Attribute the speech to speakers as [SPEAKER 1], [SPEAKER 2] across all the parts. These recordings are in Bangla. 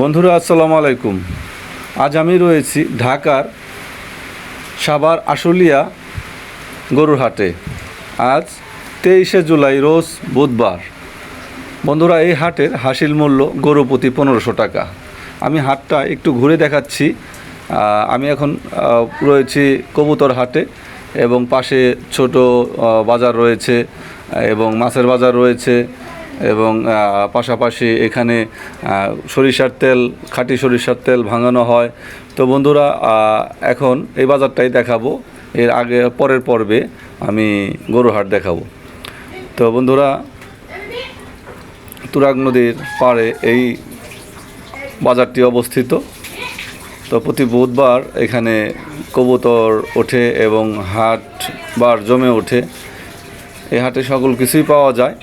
[SPEAKER 1] বন্ধুরা, আসসালামু আলাইকুম। আজ আমি রয়েছি ঢাকার সাভার আশুলিয়া গরুর হাটে। আজ তেইশে জুলাই, রোজ বুধবার। বন্ধুরা, এই হাটের হাসিল মূল্য গরু প্রতি পনেরোশো টাকা। আমি হাটটা একটু ঘুরে দেখাচ্ছি। আমি এখন রয়েছি কবুতর হাটে এবং পাশে ছোট বাজার রয়েছে এবং মাছের বাজার রয়েছে। এবং পাশাপাশি এখানে সরিষার তেল, খাঁটি সরিষার তেল ভাঙানো হয়। তো বন্ধুরা এখন এই বাজারটাই দেখাবো। এর আগে, পরের পর্বে আমি গরুর হাট দেখাবো। তো বন্ধুরা, তুরাগ নদীর পাড়ে এই বাজারটি অবস্থিত। তো প্রতি বুধবার এখানে কবুতর ওঠে এবং হাট বার জমে ওঠে। এই হাটে সকল কিছুই পাওয়া যায়।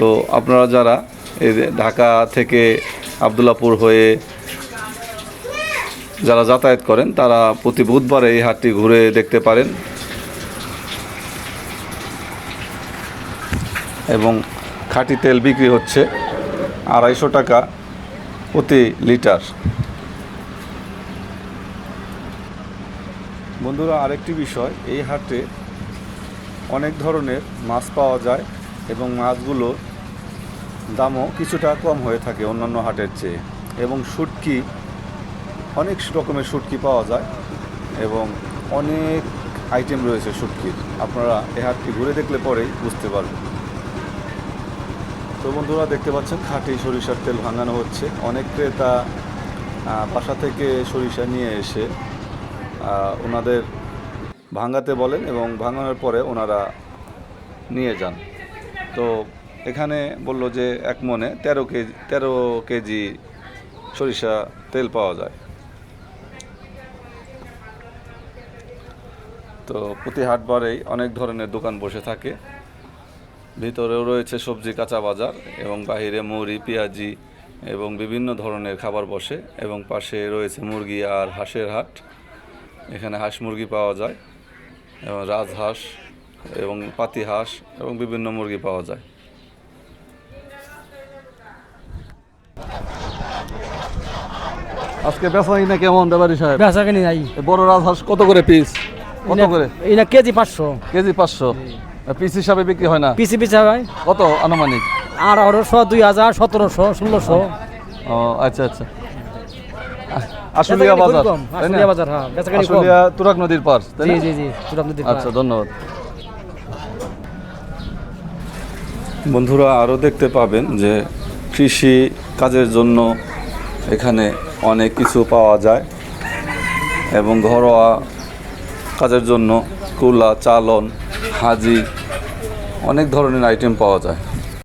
[SPEAKER 1] তো আপনারা যারা ঢাকা থেকে আবদুল্লাপুর হয়ে যারা যাতায়াত করেন, তারা প্রতি বুধবার এই হাটটি ঘুরে দেখতে পারেন। এবং খাঁটি তেল বিক্রি হচ্ছে আড়াইশো টাকা প্রতি লিটার। বন্ধুরা, আরেকটি বিষয়, এই হাটে অনেক ধরনের মাছ পাওয়া যায় এবং মাছগুলো দামও কিছুটা কম হয়ে থাকে অন্যান্য হাটের চেয়ে। এবং শুটকি অনেক রকমের শুটকি পাওয়া যায় এবং অনেক আইটেম রয়েছে শুটকির আপনারা এ হাটটি ঘুরে দেখলে পরেই বুঝতে পারবেন। তো বন্ধুরা, দেখতে পাচ্ছেন খাঁটি সরিষার তেল ভাঙানো হচ্ছে। অনেক ক্রেতা বাসা থেকে সরিষা নিয়ে এসে ওনাদের ভাঙাতে বলেন এবং ভাঙানোর পরে ওনারা নিয়ে যান। তো এখানে বলল যে এক মনে তেরো কেজি তেরো কেজি সরিষা তেল পাওয়া যায়। তো প্রতি হাটবারেই অনেক ধরনের দোকান বসে থাকে। ভিতরেও রয়েছে সবজি, কাঁচা বাজার এবং বাহিরে মুড়ি, পেঁয়াজি এবং বিভিন্ন ধরনের খাবার বসে এবং পাশে রয়েছে মুরগি আর হাঁসের হাট। এখানে হাঁস মুরগি পাওয়া যায় এবং রাজহাঁস এবং পাতি হাঁস এবং বিভিন্ন মুরগি পাওয়া যায়। আজকে বেচাই না কেমন ব্যাপারী সাহেব?
[SPEAKER 2] বেচা কিনি নাই।
[SPEAKER 1] বড় রাজহাঁস কত করে পিস কত করে?
[SPEAKER 2] এই না কেজি পাঁচশো।
[SPEAKER 1] কেজি পাঁচশো। পিস হিসাবে বিক্রি হয় না?
[SPEAKER 2] পিসি পিছা ভাই
[SPEAKER 1] কত আনুমানিক?
[SPEAKER 2] আঠারোশো দুই হাজার সতেরোশো ষোলোশো।
[SPEAKER 1] ও আচ্ছা আচ্ছা। আশুলিয়া বাজার
[SPEAKER 2] আশুলিয়া বাজার হ্যাঁ বেচা কিনি
[SPEAKER 1] আশুলিয়া তুরাগ নদীর পার
[SPEAKER 2] জি জি জি তুরাব নদীর
[SPEAKER 1] আচ্ছা ধন্যবাদ। বন্ধুরা আরও দেখতে পাবেন যে কৃষি কাজের জন্য এখানে অনেক কিছু পাওয়া যায় এবং ঘরোয়া কাজের জন্য কুলা, চালন, হাজি, অনেক ধরনের আইটেম পাওয়া যায়।